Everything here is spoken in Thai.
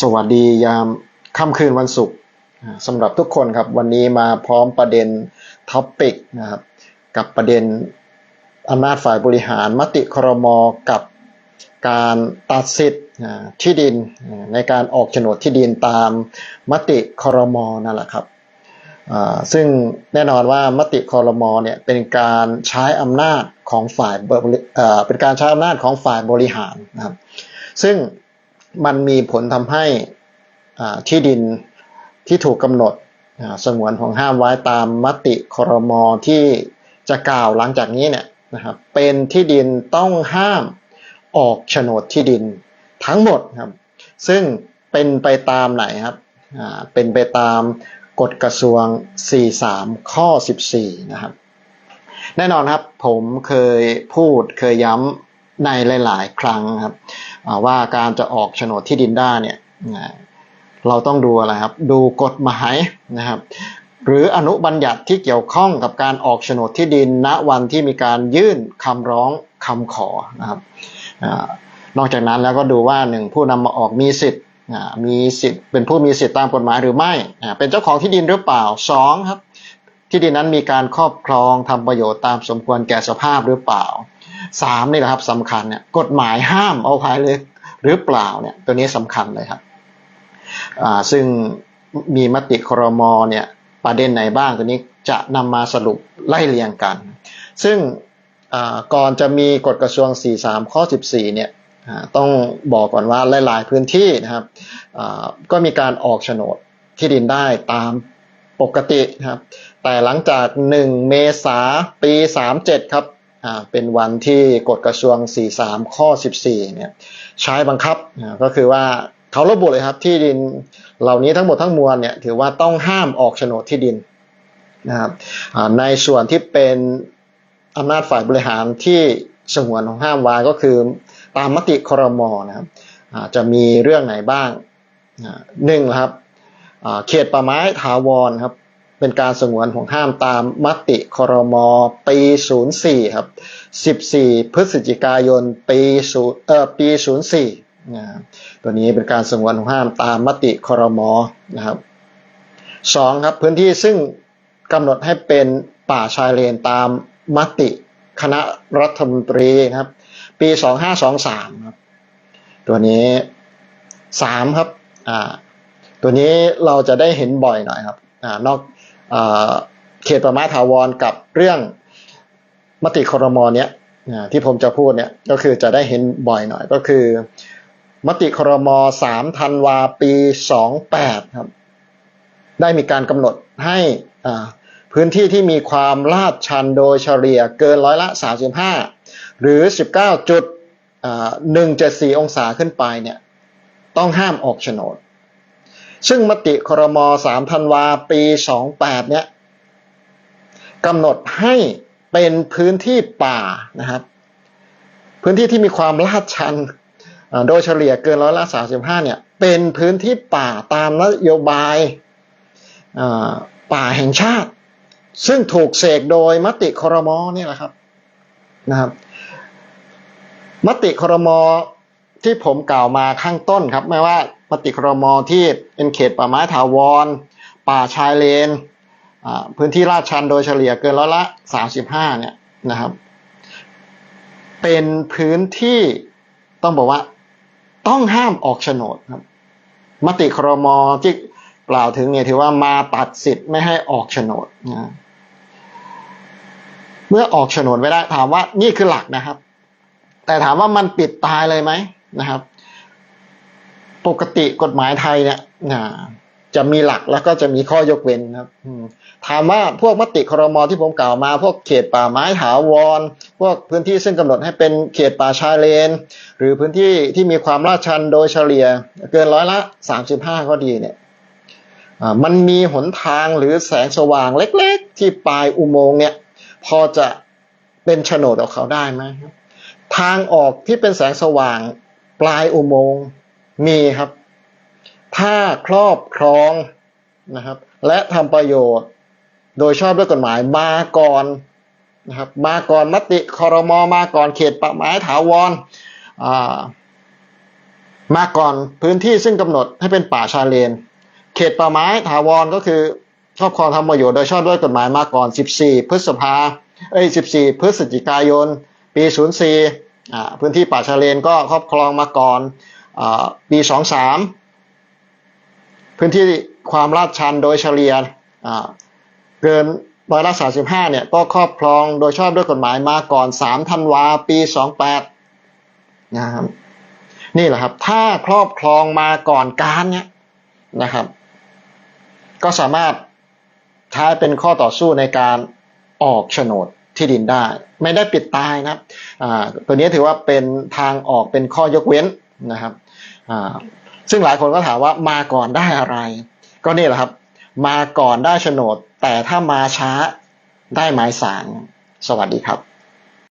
สวัสดียามค่ำคืนวันศุกร์สำหรับทุกคนครับ วันนี้มาพร้อมประเด็นท็อปิกนะครับกับประเด็นอำนาจฝ่ายบริหารมติครมกับการตัดสิทธิ์ที่ดินในการออกโฉนดที่ดินตามมติครมนั่นแหละครับซึ่งแน่นอนว่ามติคอรมอเนี่ยเป็นการใช้อำนาจของฝ่ายบริเป็นการใช้อำนาจของฝ่ายบริหารนะครับซึ่ง มันมีผลทำให้ที่ดินที่ถูกกำหนดสงวนของห้ามไว้ตามมติครมที่จะกล่าวหลังจากนี้เนี่ยนะครับเป็นที่ดินต้องห้ามออกโฉนดที่ดินทั้งหมดครับ ซึ่งเป็นไปตามไหนครับเป็นไปตามกฎกระทรวง 43 ข้อ 14 นะครับ แน่นอนครับผมเคยพูดเคยย้ำ ในหลาย ๆ ครั้งครับว่าการจะออกโฉนดที่ดินได้เนี่ยเราต้องดูอะไรครับ ดูกฎหมายนะครับ หรืออนุบัญญัติที่เกี่ยวข้องกับการออกโฉนดที่ดินณวันที่มีการยื่นคำร้องคำขอนะครับอนอกจากนั้นแล้วก็ดูว่าหนึ่งผู้นำมาออกมีสิทธิ์มีสิทธิ์เป็นผู้มีสิทธิ์ตามกฎหมายหรือไม่เป็นเจ้าของที่ดินหรือเปล่าสองครับที่ดินนั้นมีการครอบครองทำประโยชน์ตามสมควรแก่สภาพหรือเปล่า สามนี่แหละครับสำคัญเนี่ยกฎหมายห้ามเอาภายเลยหรือเปล่าเนี่ยตัวนี้สำคัญเลยครับซึ่งมีมติครมเนี่ยประเด็นไหนบ้างตัวนี้จะนำมาสรุปไล่เรียงกัน ซึ่งก่อนจะมีกฎกระทรวง 43 ข้อ 14 เนี่ยอ่าต้องบอกก่อนว่าหลาย ๆ พื้นที่นะครับก็มีการออกโฉนดที่ดินได้ตามปกตินะครับแต่หลังจาก 1 เมษาปี 37 ครับ เป็นวันที่กฎกระทรวง 43 ข้อ 14 เนี่ยใช้บังคับก็คือว่าเขาระบุเลยครับที่ดินเหล่านี้ทั้งหมดทั้งมวลเนี่ยถือว่าต้องห้ามออกโฉนดที่ดินนะครับในส่วนที่เป็นอำนาจฝ่ายบริหารที่สงวนของห้ามไว้ก็คือตามมติครมนะครับจะมีเรื่องไหนบ้างหนึ่งครับเขตป่าไม้ถาวรครับ เป็นการสงวนของห้ามตามมติครมปี 04 ครับ 14 พฤศจิกายนปี0เอ่อปี 04นะตัวนี้เป็นการสงวนของห้ามตามมติครมนะครับสองครับพื้นที่ซึ่งกำหนดให้เป็นป่าชายเลนตามมติคณะรัฐมนตรีนะครับ ปี 2523 ครับ ตัวนี้สามครับอ่าตัวนี้เราจะได้เห็นบ่อยหน่อยครับอ่านอก เขตประมาถาวรกับเรื่องมติครมเนี้ยที่ผมจะพูดเนี่ยก็คือจะได้เห็นบ่อยหน่อยก็คือ มติครมสามธันวาปีสองแปดครับได้มีการกำหนดให้พื้นที่ที่มีความลาดชันโดยเฉลี่ยเกินร้อยละ 35 หรือ 19จุด174 องศาขึ้นไปเนี่ยต้องห้ามออกโฉนด ซึ่งมติครม3ธันวาปี 28 เนี่ยกำหนดให้เป็นพื้นที่ป่านะครับ พื้นที่ที่มีความลาดชัน โดยเฉลี่ยเกินร้อยละ35 เนี่ย เป็นพื้นที่ป่าตามนโยบายป่าแห่งชาติ ซึ่งถูกเสกโดยมติครมนี่แหละครับนะครับ มติครมที่ผมกล่าวมาข้างต้นครับไม่ว่า มติครมที่เป็นเขตป่าไม้ถาวร ป่าชายเลน พื้นที่ลาดชันโดยเฉลี่ยเกินร้อยละสามสิบห้าเนี่ยนะครับ เป็นพื้นที่ต้องบอกว่าต้องห้ามออกโฉนดครับ มติครมที่กล่าวถึงเนี่ยถือว่ามาตัดสิทธิ์ไม่ให้ออกโฉนดนะเมื่อออกโฉนดไม่ได้ถามว่านี่คือหลักนะครับ แต่ถามว่ามันปิดตายเลยไหมนะครับ ปกติกฎหมายไทยเนี่ยจะมีหลักแล้วก็จะมีข้อยกเว้นครับถามว่าพวกมติครมที่ผมกล่าวมา พวกเขตป่าไม้ถาวร พวกพื้นที่ซึ่งกำหนดให้เป็นเขตป่าชายเลน หรือพื้นที่ที่มีความลาดชันโดยเฉลี่ย เกินร้อยละสามสิบห้าก็ดีเนี่ยมันมีหนทางหรือแสงสว่างเล็กๆ ที่ปลายอุโมงค์เนี่ย พอจะเป็นโฉนดของเขาได้ไหมครับทางออกที่เป็นแสงสว่างปลายอุโมงค์ มีครับ ถ้าครอบครองนะครับ และทำประโยชน์ โดยชอบด้วยกฎหมายมาก่อนนะครับ มาก่อนมติคอรมอมาก่อนเขตป่าไม้ถาวรมาก่อนพื้นที่ซึ่งกำหนดให้เป็นป่าชาเลน เขตป่าไม้ถาวรก็คือครอบครองทำประโยชน์โดยชอบด้วยกฎหมายมาก่อน 14 พฤษภาเอ้ย14 พฤศจิกายน ปี 04อ่าพื้นที่ป่าชาเลนก็ครอบครองมาก่อน ปี 23 พื้นที่ความลาดชันโดยเฉลี่ยอ่าเกินร้อยละ35เนี่ยก็ครอบครองโดยชอบด้วยกฎหมายมาก่อน 3 ธันวาปี 28 นะครับนี่แหละครับถ้าครอบครองมาก่อนการเนี่ยนะครับ ก็สามารถใช้เป็นข้อต่อสู้ในการออกโฉนดที่ดินได้ ไม่ได้ปิดตายนะครับตัวนี้ถือว่าเป็นทางออกเป็นข้อยกเว้น นะครับซึ่งหลายคนก็ถามว่ามาก่อนได้อะไร ก็นี่แหละครับ มาก่อนได้โฉนด แต่ถ้ามาช้าได้หมายสารสวัสดีครับ